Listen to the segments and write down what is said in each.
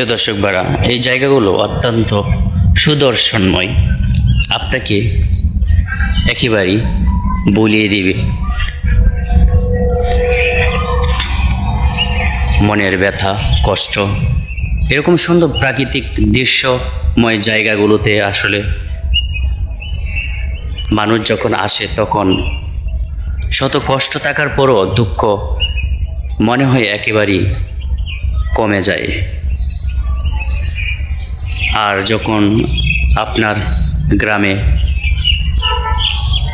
দর্শক বাড়া এই জায়গাগুলো অত্যন্ত সুদর্শনময়। আপনাকে একেবারেই বলিয়ে দিবে। মনের ব্যথা, কষ্ট, এরকম সুন্দর প্রাকৃতিক দৃশ্যময় জায়গাগুলোতে আসলে মানুষ যখন আসে, তখন শত কষ্ট থাকার পরও দুঃখ মনে হয় একেবারেই কমে যায়। আর যখন আপনার গ্রামে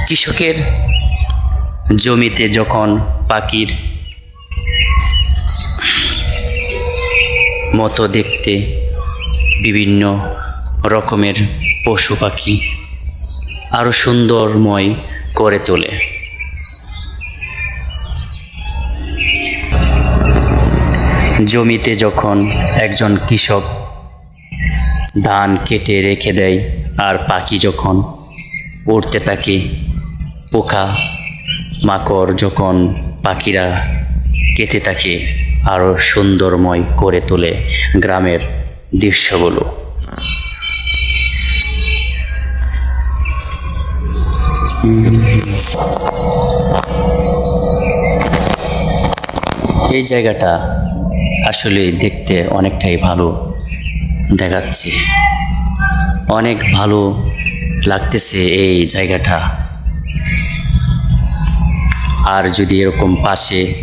কৃষকের জমিতে যখন পাখির মতো দেখতে বিভিন্ন রকমের পশু পাখি আরও সুন্দরময় করে তোলে। জমিতে যখন একজন কৃষক ধান কেটে রেখে দেয় আর পাখি যখন উড়তে থাকে, পোকা, মাকড় যখন পাখিরা কেটে থাকে আরও সুন্দরময় করে তোলে গ্রামের দৃশ্যগুলো। এই জায়গাটা আসলে দেখতে অনেকটাই ভালো। দেখাচ্ছে। অনেক ভালো লাগতেছে এই জায়গাটা। আর যদি এরকম পাশে,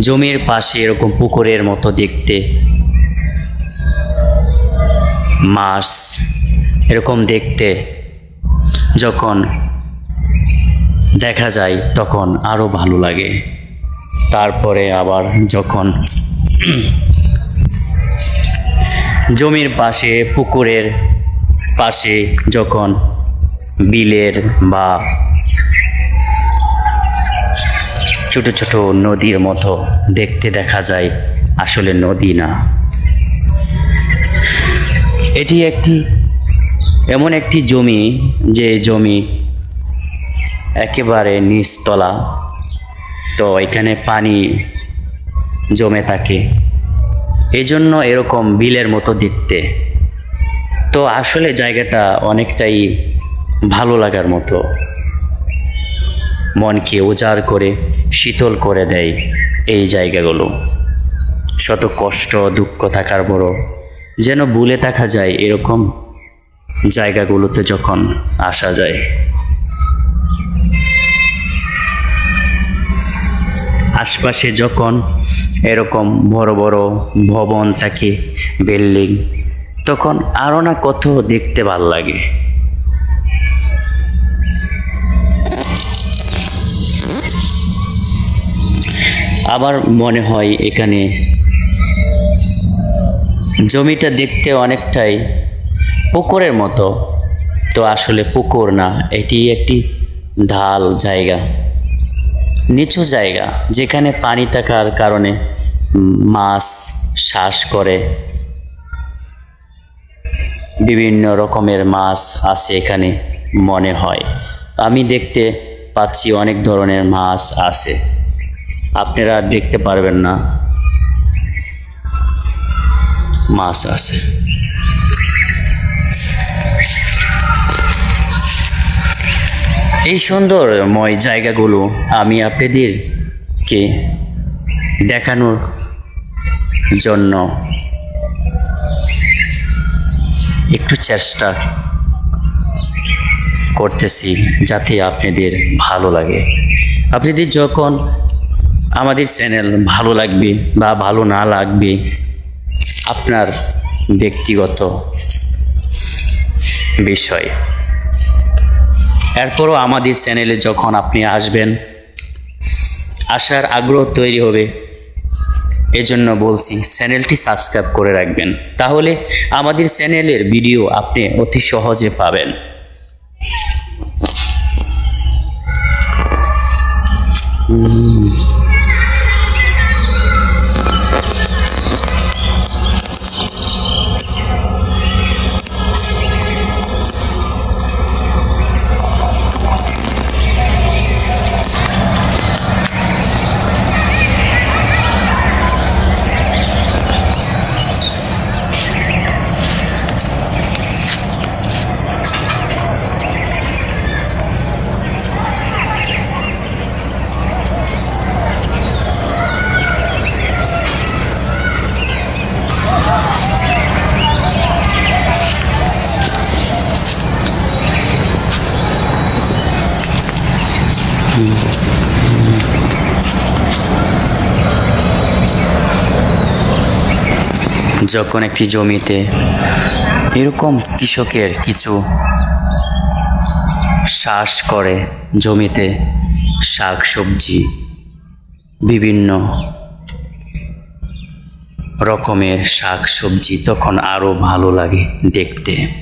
জমির পাশে এরকম পুকুরের মতো দেখতে, মাছ এরকম দেখতে, যখন দেখা যায় তখন আরও ভালো লাগে। তারপরে আবার যখন জমির পাশে, পুকুরের পাশে যখন বিলের বা ছোট ছোট নদীর মতো দেখতে দেখা যায়, আসলে নদী না। এটি একটি, এমন একটি জমি যে জমি একেবারে নিচতলা, তো এখানে পানি জমে থাকে। এই জন্য এরকম বিলের মতো দেখতে। তো আসলে জায়গাটা অনেকটাই ভালো লাগার মতো। মনকে উজাড় করে, শীতল করে দেয় এই জায়গাগুলো। শত কষ্ট, দুঃখ থাকার বড় যেন ভুলে থাকা যায় এরকম জায়গাগুলোতে যখন আসা যায়। আশপাশে যখন এরকম বড় বড় ভবন থাকে, বিল্ডিং। তখন আরও না কত দেখতে ভালো লাগে। আবার মনে হয় এখানে জমিটা দেখতে অনেকটাই পুকুরের মতো। তো আসলে পুকুর না, এটি একটি ঢাল জায়গা, নিচু জায়গা, যেখানে পানি থাকার কারণে মাছ শ্বাস করে। বিভিন্ন রকমের মাছ আছে এখানে মনে হয়। আমি দেখতে পাচ্ছি অনেক ধরনের মাছ আছে। আপনারা দেখতে পারবেন না মাছ আছে। এই সুন্দরময় জায়গাগুলো আমি আপনাদেরকে দেখানোর জন্য। একটু চেষ্টা করতেছি যাতে আপনাদের ভালো লাগে। আপনাদের যখন আমাদের চ্যানেল ভালো লাগবে বা ভালো না লাগবে, আপনার ব্যক্তিগত বিষয়। এরপরও আমাদের চ্যানেলে যখন আপনি আসবেন, আসার আগ্রহ তৈরি হবে। এজন্য বলছি চ্যানেলটি সাবস্ক্রাইব করে রাখবেন। তাহলে আমাদের চ্যানেলের ভিডিও আপনি অতি সহজে পাবেন। হুম। যখন একটি জমিতে এরকম কৃষকের কিছু শ্বাস করে, জমিতে শাক, সবজি, বিভিন্ন রকমের শাক, সবজি, তখন আরও ভালো লাগে দেখতে।